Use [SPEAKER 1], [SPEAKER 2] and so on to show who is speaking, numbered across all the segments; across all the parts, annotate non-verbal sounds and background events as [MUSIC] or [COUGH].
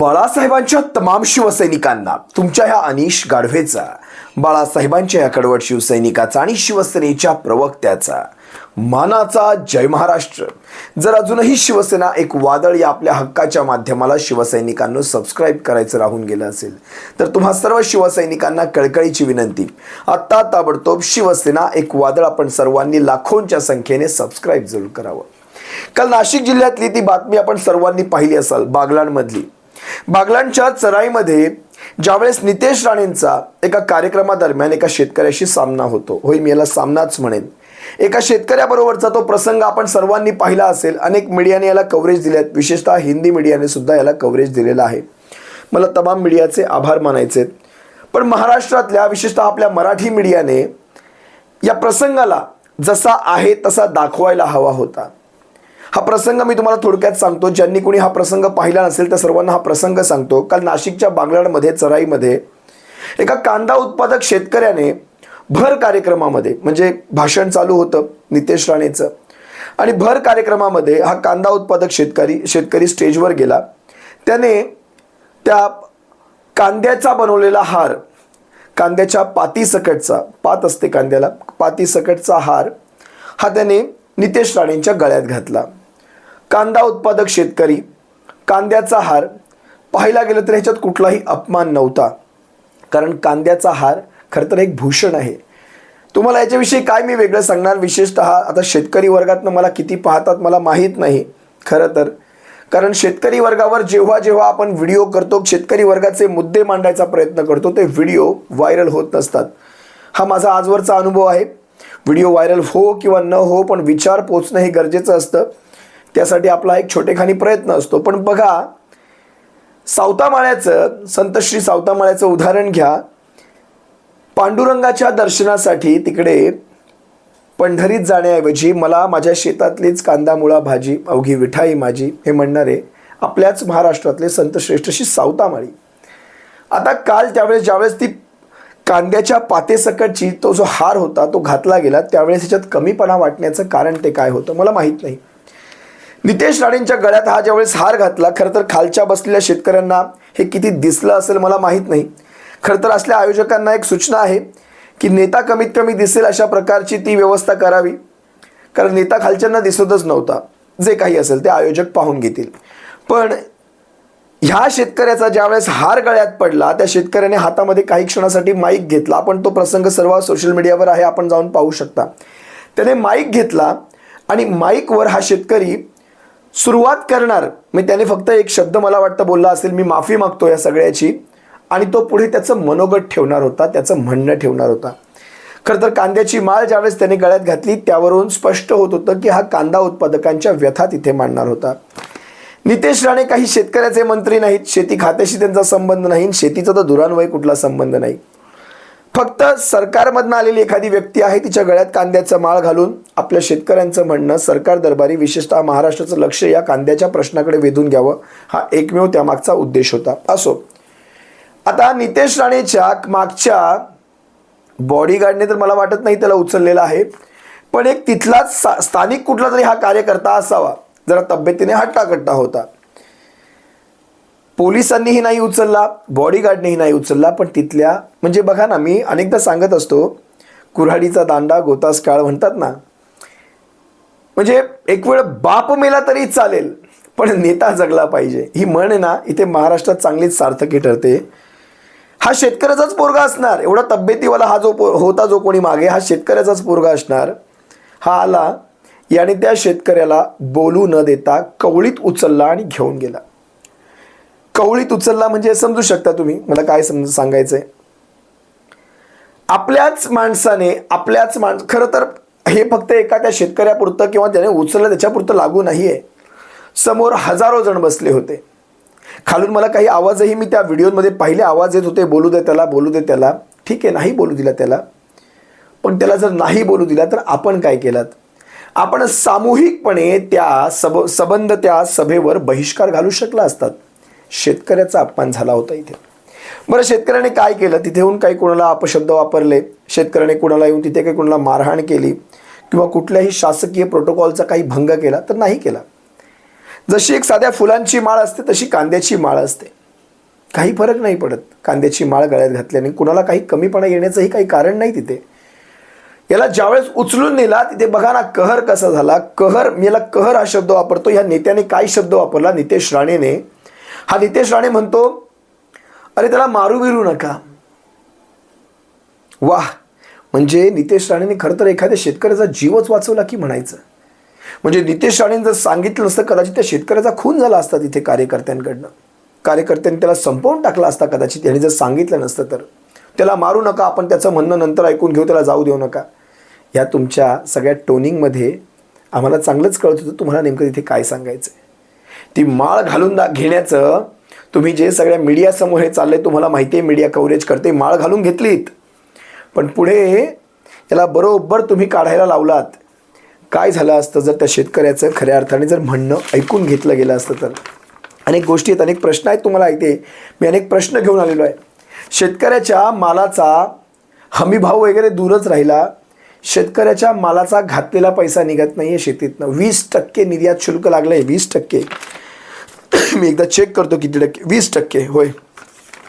[SPEAKER 1] बाळासाहेबांच्या तमाम शिवसैनिकांना तुमच्या ह्या अनिश गाढवेचा बाळासाहेबांच्या या कडवट शिवसैनिकाचा आणि शिवसेनेच्या प्रवक्त्याचा. मानाचा जय महाराष्ट्र. जर अजूनही शिवसेना एक वादळ या आपल्या हक्काच्या माध्यमाला शिवसैनिकांना सबस्क्राईब करायचं राहून गेलं असेल तर तुम्हा सर्व शिवसैनिकांना कळकळीची विनंती. आत्ता ताबडतोब शिवसेना एक वादळ आपण सर्वांनी लाखोंच्या संख्येने सबस्क्राईब जरूर करावं. काल नाशिक जिल्ह्यातली ती बातमी आपण सर्वांनी पाहिली असाल बागलाणमधली. बागलांच्या चराईमध्ये ज्यावेळेस नितेश राणेंचा एका कार्यक्रमादरम्यान एका शेतकऱ्याशी सामना होतो होय मी याला सामनाच म्हणेन. एका शेतकऱ्याबरोबरचा तो प्रसंग आपण सर्वांनी पाहिला असेल. अनेक मीडियाने याला कव्हरेज दिले आहेत. विशेषतः हिंदी मीडियाने सुद्धा याला कव्हरेज दिलेलं आहे. मला तमाम मीडियाचे आभार मानायचे आहेत. पण महाराष्ट्रातल्या विशेषतः आपल्या मराठी मीडियाने या प्रसंगाला जसा आहे तसा दाखवायला हवा होता. हा प्रसंग मी तुम्हाला थोडक्यात सांगतो. ज्यांनी कोणी हा प्रसंग पाहिला नसेल त्या सर्वांना हा प्रसंग सांगतो. काल नाशिकच्या बागलाडमध्ये चराईमध्ये एका कांदा उत्पादक शेतकऱ्याने भर कार्यक्रमामध्ये म्हणजे भाषण चालू होतं नितेश राणेचं. आणि भर कार्यक्रमामध्ये हा कांदा उत्पादक शेतकरी शेतकरी स्टेजवर गेला. त्याने त्या कांद्याचा बनवलेला हार कांद्याच्या पातीसकटचा पात असते कांद्याला पातीसकटचा हार हा त्याने नितेश राणेंच्या गळ्यात घातला. कांदा उत्पादक शेतकरी कांद्याचा हार पाहायला गेलं तर ह्याच्यात कुठलाही अपमान नव्हता. कारण कांद्याचा हार खरं तर एक भूषण आहे. तुम्हाला याच्याविषयी काय मी वेगळं सांगणार? विशेषतः आता शेतकरी वर्गातनं मला किती पाहतात मला माहीत नाही. खरं तर. कारण शेतकरी वर्गावर जेव्हा जेव्हा आपण व्हिडिओ करतो शेतकरी वर्गाचे मुद्दे मांडायचा प्रयत्न करतो ते व्हिडिओ व्हायरल होत नसतात. हा माझा आजवरचा अनुभव आहे. व्हिडिओ व्हायरल हो किंवा न हो पण विचार पोचणं हे गरजेचं असतं. त्यासाठी आपला एक छोटेखानी प्रयत्न असतो. पण बघा सावतामाळ्याचं संत श्री सावतामाळ्याचं उदाहरण घ्या. पांडुरंगाच्या दर्शनासाठी तिकडे पंढरीत जाण्याऐवजी मला माझ्या शेतातलीच कांदा मुळा भाजी अवघी विठाई माझी हे म्हणणारे आपल्याच महाराष्ट्रातले संतश्रेष्ठ श्री सावतामाळी. आता काल त्यावेळेस ज्यावेळेस ती कांद्याच्या पातेसकटची तो जो हार होता तो घातला गेला त्यावेळेस ह्याच्यात कमीपणा वाटण्याचं कारण ते काय होतं मला माहीत नाही. नितेश राणेंच्या गळ्यात हा ज्यावेळेस हार घातला खरं तर खालच्या बसलेल्या शेतकऱ्यांना हे किती दिसलं असेल मला माहीत नाही. खरं तर असल्या आयोजकांना एक सूचना आहे की नेता कमीत कमी दिसेल अशा प्रकारची ती व्यवस्था करावी. कारण नेता खालच्यांना दिसतच नव्हता. जे काही असेल ते आयोजक पाहून घेतील. पण ह्या शेतकऱ्याचा ज्यावेळेस हार गळ्यात पडला त्या शेतकऱ्याने हातामध्ये काही क्षणासाठी माईक घेतला. आपण तो प्रसंग सर्व सोशल मीडियावर आहे आपण जाऊन पाहू शकता. त्याने माईक घेतला आणि माईकवर हा शेतकरी सुरुवात करणार. मी त्याने फक्त एक शब्द मला वाटतं बोलला असेल मी माफी मागतो या सगळ्याची. आणि तो पुढे त्याचं मनोगत ठेवणार होता त्याचं म्हणणं ठेवणार होता. खरं तर कांद्याची माळ ज्यावेळेस त्याने गळ्यात घातली त्यावरून स्पष्ट होत होतं की हा कांदा उत्पादकांच्या व्यथा तिथे मांडणार होता. नितेश राणे काही शेतकऱ्याचे मंत्री नाहीत शेती खात्याशी त्यांचा संबंध नाही शेतीचा तर दुरान्वय कुठला संबंध नाही. फक्त सरकारमधनं आलेली एखादी व्यक्ती आहे तिच्या गळ्यात कांद्याचा माळ घालून आपल्या शेतकऱ्यांचं म्हणणं सरकार दरबारी विशेषतः महाराष्ट्राचं लक्ष या कांद्याच्या प्रश्नाकडे वेधून घ्यावं हा एकमेव त्यामागचा उद्देश होता. असो आता नितेश राणेच्या मागच्या बॉडीगार्डने तर मला वाटत नाही त्याला उचललेला आहे पण एक तिथलाच सा- स्थानिक कुठला तरी हा कार्यकर्ता असावा जरा तब्येतीने हट्टाकट्टा होता. पोलिसांनीही नाही उचलला बॉडीगार्डनेही नाही उचलला पण तिथल्या म्हणजे बघा ना मी अनेकदा सांगत असतो कुऱ्हाडीचा दांडा गोतास काळ म्हणतात ना. म्हणजे एक वेळ बाप मेला तरी चालेल पण नेता जगला पाहिजे. ही म्हण ना इथे महाराष्ट्रात चांगलीच सार्थकी ठरते. हा शेतकऱ्याचाच पोरगा असणार. एवढा तब्येतीवाला हा जो पो होता जो कोणी मागे हा शेतकऱ्याचाच पोरगा असणार. हा आला याने त्या शेतकऱ्याला बोलू न देता कवळीत उचलला आणि घेऊन गेला. कवळीत उचलला म्हणजे समजू शकता तुम्ही. मला काय समज सांगायचंय? आपल्याच माणसाने आपल्याच माणस खरं तर हे फक्त एका त्या शेतकऱ्यापुरतं किंवा त्याने उचललं त्याच्यापुरतं लागू नाही आहे समोर हजारो जण बसले होते. खालून मला काही आवाजही मी त्या व्हिडिओमध्ये पाहिले आवाज येत होते बोलू दे त्याला बोलू दे त्याला. ठीक आहे नाही बोलू दिला त्याला. पण त्याला जर नाही बोलू दिला तर आपण काय केलात? आपण सामूहिकपणे त्या सब सबंध त्या सभेवर बहिष्कार घालू शकला असतात. शेतकऱ्याचा अपमान झाला होता इथे. बरं शेतकऱ्याने काय केलं? तिथे येऊन काही कोणाला अपशब्द वापरले? शेतकऱ्याने कोणाला येऊन तिथे काही कोणाला मारहाण केली? किंवा कुठल्याही शासकीय प्रोटोकॉलचा काही भंग केला? तर नाही केला. जशी एक साध्या फुलांची माळ असते तशी कांद्याची माळ असते. काही फरक नाही पडत. कांद्याची माळ गळ्यात घातल्याने कुणाला काही कमीपणा येण्याचंही काही कारण नाही तिथे. याला ज्यावेळेस उचलून नेला तिथे बघा ना कहर कसा झाला? कहर याला कहर हा शब्द वापरतो. या नेत्याने काय शब्द वापरला? नितेश राणेने. हा नितेश राणे म्हणतो अरे त्याला मारू बिरू नका. वाह म्हणजे नितेश राणेंनी खरं तर एखाद्या शेतकऱ्याचा जीवच वाचवला की म्हणायचं? म्हणजे नितेश राणेंनी जर सांगितलं नसतं कदाचित त्या शेतकऱ्याचा खून झाला असता तिथे कार्यकर्त्यांकडनं. कार्यकर्त्यांनी त्याला संपवून टाकला असता कदाचित याने जर सांगितलं नसतं तर. त्याला मारू नका आपण त्याचं म्हणणं नंतर ऐकून घेऊ त्याला जाऊ देऊ नका. या तुमच्या सगळ्या टोनिंगमध्ये आम्हाला चांगलंच कळत होतं तुम्हाला नेमकं तिथे काय सांगायचं आहे ती माळ घालून दा घेण्याचं तुम्ही जे सगळ्या मीडियासमोर हे चाललंय तुम्हाला माहिती आहे मीडिया कव्हरेज करते माळ घालून घेतलीत. पण पुढे याला बरोबर तुम्ही काढायला लावलात. काय झालं असतं जर त्या शेतकऱ्याचं खऱ्या अर्थाने जर म्हणणं ऐकून घेतलं गेलं असतं तर? अनेक गोष्टी आहेत अनेक प्रश्न आहेत तुम्हाला ऐकते मी अनेक प्रश्न घेऊन आलेलो आहे. शेतकऱ्याच्या मालाचा हमीभाव वगैरे दूरच राहिला. शेतकऱ्याच्या मालाचा घातलेला पैसा निघत नाही आहे शेतीतनं. वीस टक्के निर्यात शुल्क लागलं आहे वीस टक्के. मी एकदा चेक करतो किती टक्के वीस टक्के होय.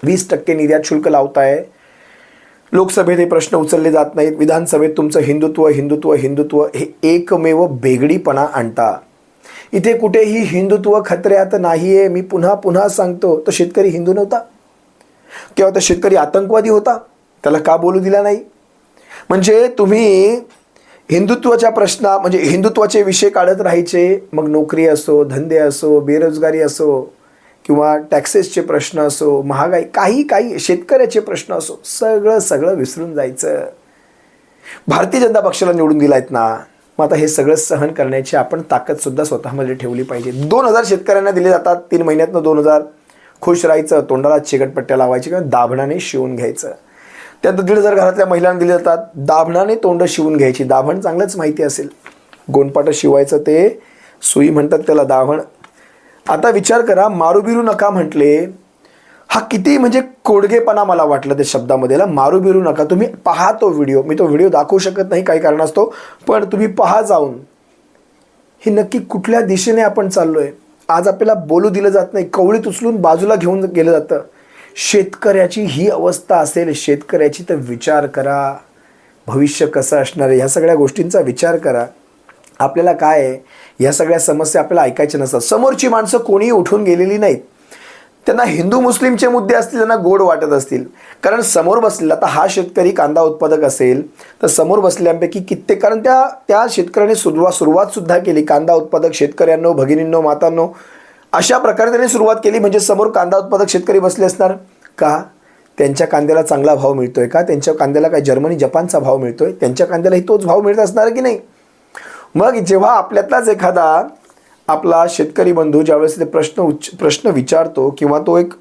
[SPEAKER 1] वीस टक्के निर्यात शुल्क लावताय. लोकसभेत हे प्रश्न उचलले जात नाहीत. विधानसभेत तुमचं हिंदुत्व हिंदुत्व हिंदुत्व हे एकमेव बेगडीपणा आणता. इथे कुठेही हिंदुत्व खत्र्यात नाही आहे मी पुन्हा पुन्हा सांगतो तो शेतकरी हिंदू नव्हता. किंवा तो शेतकरी आतंकवादी होता. त्याला का बोलू दिला नाही? म्हणजे तुम्ही हिंदुत्वाच्या प्रश्ना म्हणजे हिंदुत्वाचे विषय काढत राहायचे मग नोकरी असो धंदे असो बेरोजगारी असो किंवा टॅक्सेसचे प्रश्न असो महागाई काही काही शेतकऱ्याचे प्रश्न असो सगळं सगळं विसरून जायचं. भारतीय जनता पक्षाला निवडून दिलायत ना मग आता हे सगळं सहन करण्याची आपण ताकदसुद्धा स्वतःमध्ये ठेवली पाहिजे. दोन हजार शेतकऱ्यांना दिले जातात तीन महिन्यातनं दोन हजार. खुश राहायचं तोंडाला चिकटपट्ट्या लावायची किंवा दाभणाने शिवून घ्यायचं. त्यात दीड हजार घरातल्या महिलांना दिले जातात. दाभणाने तोंड शिवून घ्यायची. दाभण चांगलंच माहिती असेल. गोंडपाटं शिवायचं ते सुई म्हणतात त्याला दाभण. आता विचार करा मारूबिरू नका म्हटले. हा किती म्हणजे कोडगेपणा मला वाटलं त्या शब्दामध्ये. ना नका. तुम्ही पहा तो व्हिडिओ. मी तो व्हिडिओ दाखवू शकत नाही काही कारणास्तव. पण तुम्ही पहा जाऊन. हे नक्की कुठल्या दिशेने आपण चाललो आहे आज आपल्याला बोलू दिलं जात नाही. कवळीत उचलून बाजूला घेऊन गेलं जातं. शेतकऱ्याची ही अवस्था असेल शेतकऱ्याची तर विचार करा. भविष्य कसं असणार आहे? ह्या सगळ्या गोष्टींचा विचार करा. आपल्याला काय आहे? ह्या सगळ्या समस्या आपल्याला ऐकायच्या नसतात. समोरची माणसं कोणीही उठून गेलेली नाहीत. त्यांना हिंदू मुस्लिमचे मुद्दे असतील त्यांना गोड वाटत असतील. कारण समोर बसलेला आता हा शेतकरी कांदा उत्पादक असेल तर समोर बसल्यापैकी कित्येक कारण त्या त्या शेतकऱ्याने सुरुवात सुरुवातसुद्धा केली. कांदा उत्पादक शेतकऱ्यांनो भगिनींनो मातांनो अशा प्रकारे त्यांनी सुरुवात केली. म्हणजे समोर कांदा उत्पादक शेतकरी बसले असणार. का? त्यांच्या कांद्याला चांगला भाव मिळतो आहे का? त्यांच्या कांद्याला काय जर्मनी जपानचा भाव मिळतो आहे त्यांच्या कांद्यालाही तोच भाव मिळत असणार की नाही? मग जेव्हा आपल्यातलाच एखादा आपला शेतकरी बंधू ज्यावेळेस ते प्रश्न उच्च प्रश्न विचारतो किंवा तो एक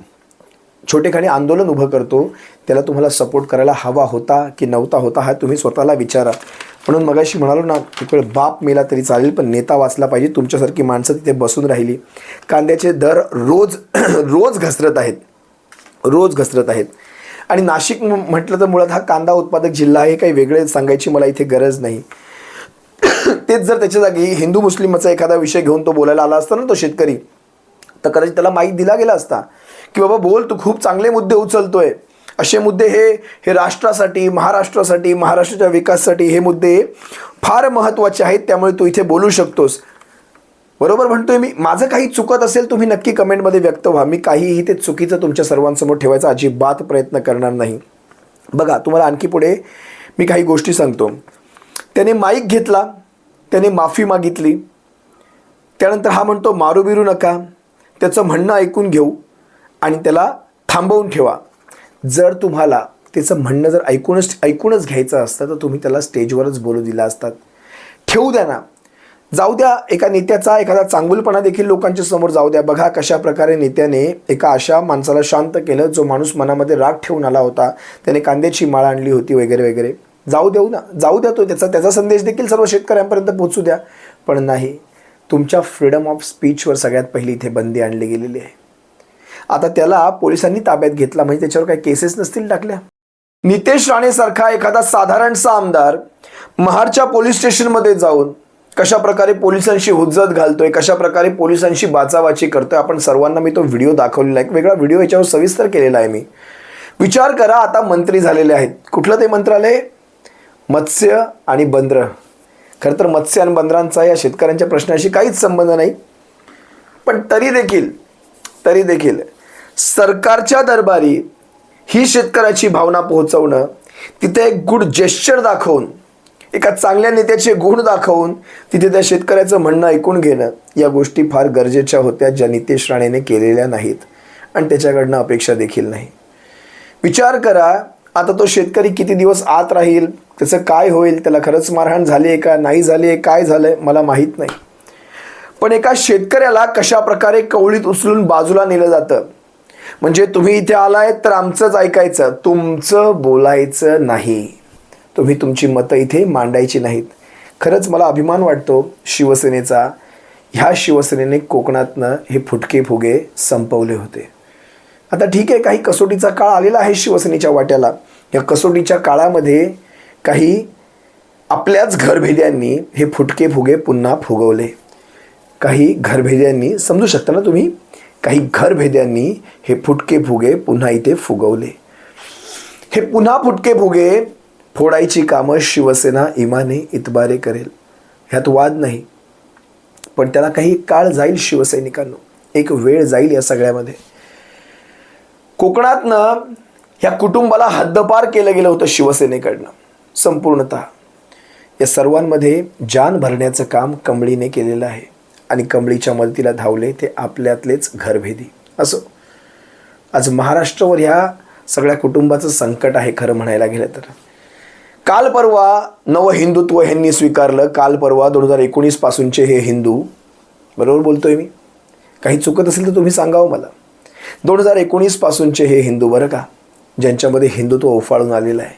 [SPEAKER 1] छोटेखानी आंदोलन उभं करतो त्याला तुम्हाला सपोर्ट करायला हवा होता की नव्हता होता हा तुम्ही स्वतःला विचारा. म्हणून मगाशी म्हणालो ना एक वेळ बाप मेला तरी चालेल पण नेता वाचला पाहिजे. तुमच्यासारखी माणसं तिथे बसून राहिली. कांद्याचे दर रोज [CLEARS THROAT] रोज घसरत आहेत. रोज घसरत आहेत. आणि नाशिक म्हटलं तर मुळात हा कांदा उत्पादक जिल्हा आहे काही वेगळे सांगायची मला इथे गरज नाही. [CLEARS THROAT] तेच जर त्याच्या जागी हिंदू मुस्लिमचा एखादा विषय घेऊन तो बोलायला आला असता ना तो शेतकरी तर कदाचित त्याला माहीत दिला गेला असता की बाबा बोल तू खूप चांगले मुद्दे उचलतोय. असे मुद्दे हे हे राष्ट्रासाठी महाराष्ट्रासाठी महाराष्ट्राच्या विकासासाठी हे मुद्दे फार महत्त्वाचे आहेत त्यामुळे तू इथे बोलू शकतोस. बरोबर म्हणतोय मी? माझं काही चुकत असेल तुम्ही नक्की कमेंटमध्ये व्यक्त व्हा. मी काहीही ते चुकीचं तुमच्या सर्वांसमोर ठेवायचा अजिबात प्रयत्न करणार नाही. बघा तुम्हाला आणखी पुढे मी काही गोष्टी सांगतो. त्याने माईक घेतला त्याने माफी मागितली. त्यानंतर हा म्हणतो मारू बिरू नका. त्याचं म्हणणं ऐकून घेऊ आणि त्याला थांबवून ठेवा. जर तुम्हाला त्याचं म्हणणं जर ऐकूनच ऐकूनच घ्यायचं असतं तर तुम्ही त्याला स्टेजवरच बोलू दिला असतात ठेवू द्या ना. जाऊ द्या एका नेत्याचा एखादा चांगुलपणा देखील लोकांच्या समोर जाऊ द्या. बघा कशा प्रकारे नेत्याने एका अशा माणसाला शांत केलं जो माणूस मनामध्ये राग ठेवून आला होता. त्याने कांद्याची माळ आणली होती वगैरे वगैरे. जाऊ देऊ ना. जाऊ द्या तो त्याचा त्याचा संदेश देखील सर्व शेतकऱ्यांपर्यंत पोहोचू द्या. पण नाही. तुमच्या फ्रीडम ऑफ स्पीचवर सगळ्यात पहिली इथे बंदी आणली गेलेली आहे. आता त्याला पोलिसांनी ताब्यात घेतला. म्हणजे त्याच्यावर काही केसेस नसतील टाकल्या. नितेश राणेसारखा एखादा साधारणसा आमदार महाडच्या पोलीस स्टेशनमध्ये जाऊन कशा प्रकारे पोलिसांशी हुज्जत घालतोय कशा प्रकारे पोलिसांशी बाचाबाची करतोय आपण सर्वांना मी तो व्हिडिओ दाखवलेला आहे. वेगळा व्हिडिओ याच्यावर सविस्तर केलेला आहे मी. विचार करा आता मंत्री झालेले आहेत. कुठलं ते मंत्रालय? मत्स्य आणि बंदर. खरं तर मत्स्य आणि बंदरांचा या शेतकऱ्यांच्या प्रश्नाशी काहीच संबंध नाही. पण तरी देखील तरी देखील सरकारच्या दरबारी ही शेतकऱ्याची भावना पोहोचवणं तिथे एक गुड जेस्चर दाखवून एका चांगल्या नेत्याचे गुण दाखवून तिथे त्या शेतकऱ्याचं म्हणणं ऐकून घेणं या गोष्टी फार गरजेच्या होत्या ज्या नितेश राणेने केलेल्या नाहीत आणि त्याच्याकडनं अपेक्षा देखील नाही. विचार करा आता तो शेतकरी किती दिवस आत राहील त्याचं काय होईल त्याला खरंच मारहाण झाली आहे का नाही झाली आहे काय आहे मला माहीत नाही. पण एका शेतकऱ्याला कशा प्रकारे कवळीत उचलून बाजूला नेलं जातं म्हणजे तुम्ही इथे आलाय तर आमचंच ऐकायचं तुमचं बोलायचं नाही. तुम्ही तुमची मतं इथे मांडायची नाहीत. खरंच मला अभिमान वाटतो शिवसेनेचा. ह्या शिवसेनेने कोकणातनं हे फुटके फुगे संपवले होते. आता ठीक आहे काही कसोटीचा काळ आलेला आहे शिवसेनेच्या वाट्याला. या कसोटीच्या काळामध्ये काही आपल्याच घरभेद्यांनी हे फुटके फुगे पुन्हा फुगवले. काही घरभेद्यांनी समजू शकता ना तुम्ही? काही घरभेद्यांनी हे फुटके फुगे पुन्हा इथे फुगवले. हे पुन्हा फुटके फुगे फोडायची कामं शिवसेना इमाने इतबारे करेल. ह्यात वाद नाही. पण त्याला काही काळ जाईल शिवसैनिकांनो. एक वेळ जाईल या सगळ्यामध्ये. कोकणातनं ह्या कुटुंबाला हद्दपार केलं गेलं होतं शिवसेनेकडनं संपूर्णत. या सर्वांमध्ये जान भरण्याचं काम कमळीने केलेलं आहे. आणि कमळीच्या मदतीला धावले ते आपल्यातलेच घरभेदी. असो आज महाराष्ट्रावर ह्या सगळ्या कुटुंबाचं संकट आहे खरं म्हणायला गेलं तर. काल परवा नव हिंदुत्व ह्यांनी स्वीकारलं. काल परवा दोन हजार एकोणीसपासूनचे हे हिंदू बरोबर बोलतोय मी? काही चुकत असेल तर तुम्ही सांगावं मला. दोन हजार एकोणीसपासूनचे हे हिंदू बरं का ज्यांच्यामध्ये हिंदुत्व उफाळून आलेलं आहे.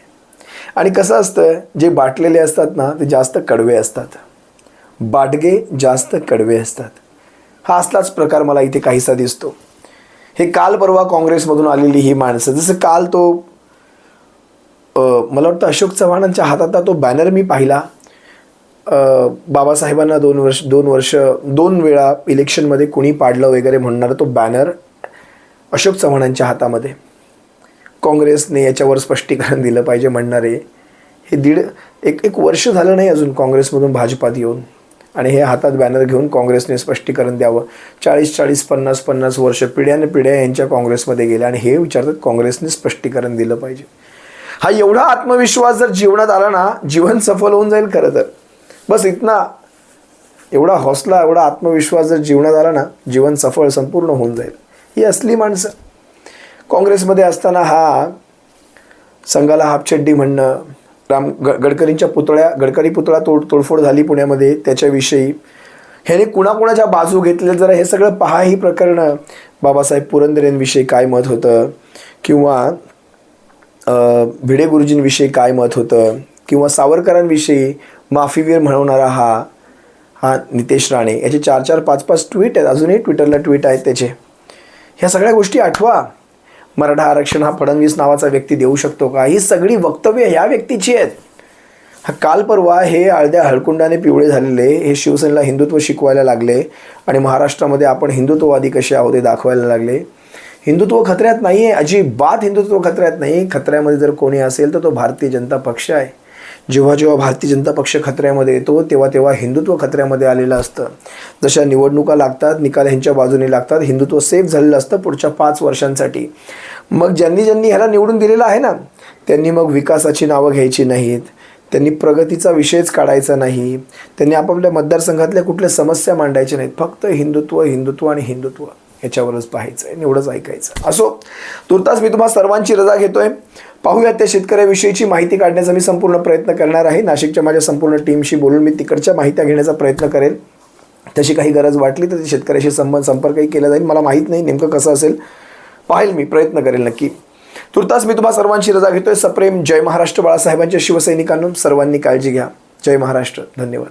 [SPEAKER 1] आणि कसं असतं जे बाटलेले असतात ना ते जास्त कडवे असतात. बाटगे जास्त कडवे असतात. हा असलाच प्रकार मला इथे काहीसा दिसतो. हे काल परवा काँग्रेसमधून आलेली ही माणसं जसं काल तो मला वाटतं अशोक चव्हाणांच्या हातातला तो बॅनर मी पाहिला. बाबासाहेबांना दोन वर्ष दोन वर्ष दोन वेळा इलेक्शनमध्ये कुणी पाडलं वगैरे म्हणणारा तो बॅनर अशोक चव्हाणांच्या हातामध्ये. काँग्रेसने याच्यावर स्पष्टीकरण दिलं पाहिजे म्हणणारे. हे दीड एक एक वर्ष झालं नाही अजून काँग्रेसमधून भाजपात येऊन. आणि हे हातात बॅनर घेऊन काँग्रेसने स्पष्टीकरण द्यावं. चाळीस चाळीस पन्नास पन्नास वर्ष पिढ्याने पिढ्या यांच्या काँग्रेसमध्ये गेल्या आणि हे विचारतात काँग्रेसने स्पष्टीकरण दिलं पाहिजे. हा एवढा आत्मविश्वास जर जीवनात आला ना जीवन सफल होऊन जाईल खरं तर. बस इतना. एवढा हौसला एवढा आत्मविश्वास जर जीवनात आला ना जीवन सफळ संपूर्ण होऊन जाईल. ही असली माणसं. काँग्रेसमध्ये असताना हा संघाला हापछड्डी म्हणणं राम ग गडकरींच्या पुतळ्या गडकरी पुतळा तोड तोडफोड झाली पुण्यामध्ये त्याच्याविषयी. ह्याने कुणाकुणाच्या बाजू घेतल्या जरा हे सगळं पहा ही प्रकरणं. बाबासाहेब पुरंदरेंविषयी काय मत होतं? किंवा भिडे गुरुजींविषयी काय मत होतं? किंवा सावरकरांविषयी माफीवीर म्हणवणारा हा हा नितेश राणे. याचे चार चार पाच पाच ट्विट आहेत. अजूनही ट्विटरला ट्विट आहेत त्याचे. ह्या सगळ्या गोष्टी आठवा. मराठा आरक्षण हा फडणवीस नावाचा व्यक्ती देऊ शकतो का? ही सगळी वक्तव्य ह्या व्यक्तीची आहेत. काल परवा हे आळद्या हळकुंडाने पिवळे झालेले हे शिवसेनेला हिंदुत्व शिकवायला लागले आणि महाराष्ट्रामध्ये आपण हिंदुत्ववादी कसे आहोत हे दाखवायला लागले. हिंदुत्व खतऱ्यात नाही आहे अजिबात हिंदुत्व खतऱ्यात नाही. खतऱ्यामध्ये जर कोणी असेल तर तो भारतीय जनता पक्ष आहे. जेव्हा जेव्हा भारतीय जनता पक्ष खतऱ्यामध्ये येतो तेव्हा तेव्हा हिंदुत्व खतऱ्यामध्ये आलेलं असतं. जशा निवडणुका लागतात निकाल ह्यांच्या बाजूने लागतात हिंदुत्व सेफ झालेलं असतं पुढच्या पाच वर्षांसाठी. मग ज्यांनी ज्यांनी ह्याला निवडून दिलेलं आहे ना त्यांनी मग विकासाची नावं घ्यायची नाहीत. त्यांनी प्रगतीचा विषयच काढायचा नाही. त्यांनी आपापल्या मतदारसंघातल्या कुठल्या समस्या मांडायच्या नाहीत. फक्त हिंदुत्व हिंदुत्व आणि हिंदुत्व. ह्याच्यावरच पाहायचं आहे निवडच ऐकायचं. असो तुर्तास मी तुम्हाला सर्वांची रजा घेतोय. पाहूयात त्या शेतकऱ्याविषयीची माहिती काढण्याचा मी संपूर्ण प्रयत्न करणार आहे. नाशिकच्या माझ्या संपूर्ण टीमशी बोलून मी तिकडच्या माहित्या घेण्याचा प्रयत्न करेल. तशी काही गरज वाटली तर शेतकऱ्याशी संबंध संपर्कही केला जाईल. मला माहीत नाही नेमकं कसं असेल. पाहिल मी प्रयत्न करेल नक्की. तुर्तास मी तुम्हा सर्वांची रजा घेतोय. सप्रेम जय महाराष्ट्र. बाळासाहेबांच्या शिवसैनिकांनो सर्वांनी काळजी घ्या. जय महाराष्ट्र. धन्यवाद.